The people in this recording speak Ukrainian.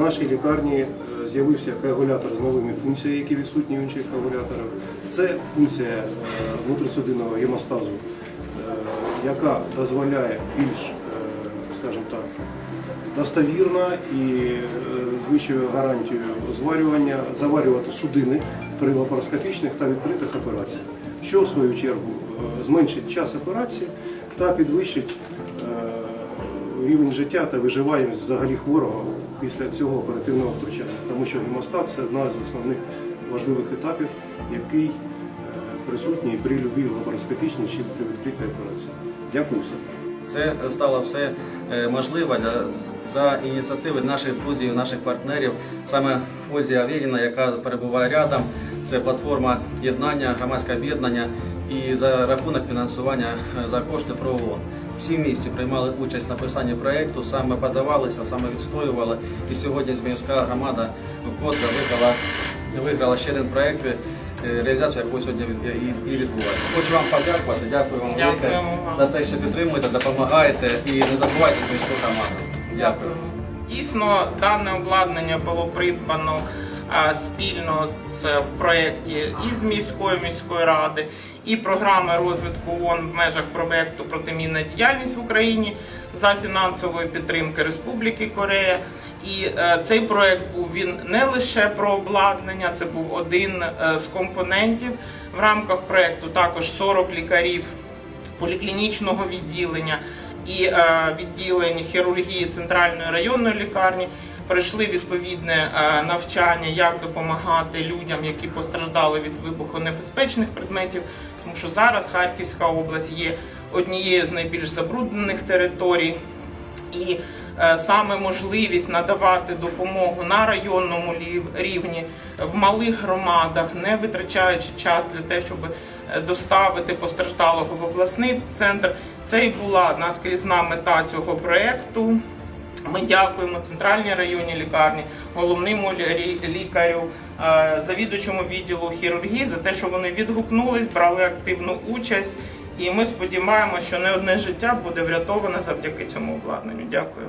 В нашій лікарні е, з'явився коагулятор з новими функціями, які відсутні в інших коагуляторах. Це функція е, внутрисудинного гемостазу, е, яка дозволяє більш, скажімо так, достовірно і звищує гарантію зварювання, заварювати судини при лапароскопічних та відкритих операціях, що в свою чергу зменшить час операції та підвищить рівень життя та виживаємість взагалі хворого після цього оперативного втручання, тому що гемостат це одна з основних важливих етапів, який е, присутній при любій лапароскопічній чи при відкритій операції. Дякую всім. Це стало все е, можливо за ініціативи наших друзів, наших партнерів. Саме Озі Авєніна, яка перебуває рядом. Це платформа єднання, громадське об'єднання і за рахунок фінансування е, за кошти про ООН. Всі місті приймали участь в написанні проєкту, саме подавалися, саме відстоювали. І сьогодні Зміївська громада вкотре виграла, виграла ще один проєкт, е, реалізація якого сьогодні і- відбувається. Хочу вам подякувати, дякую вам велике за те, що підтримуєте, допомагаєте і не забувайте міську громаду. Дякую. Дійсно, дане обладнання було придбано спільно з, в проєкті і з міської міської ради, і програми розвитку ООН в межах проєкту протимінна діяльність в Україні за фінансової підтримки Республіки Корея. І е, цей проєкт був він не лише про обладнання, це був один е, з компонентів в рамках проєкту. Також 40 лікарів поліклінічного відділення і е, відділень хірургії центральної районної лікарні пройшли відповідне е, навчання, як допомагати людям, які постраждали від вибухонебезпечних предметів, тому що зараз Харківська область є однією з найбільш забруднених територій. І е, саме можливість надавати допомогу на районному рівні в малих громадах, не витрачаючи час для того, щоб е, доставити постраждалого в обласний центр. Це і була наскрізна мета цього проєкту. Ми дякуємо центральній районній лікарні, головному лі- лікарю, е, завідувачому відділу хірургії за те, що вони відгукнулись, брали активну участь. І ми сподіваємося, що не одне життя буде врятоване завдяки цьому обладнанню. Дякую.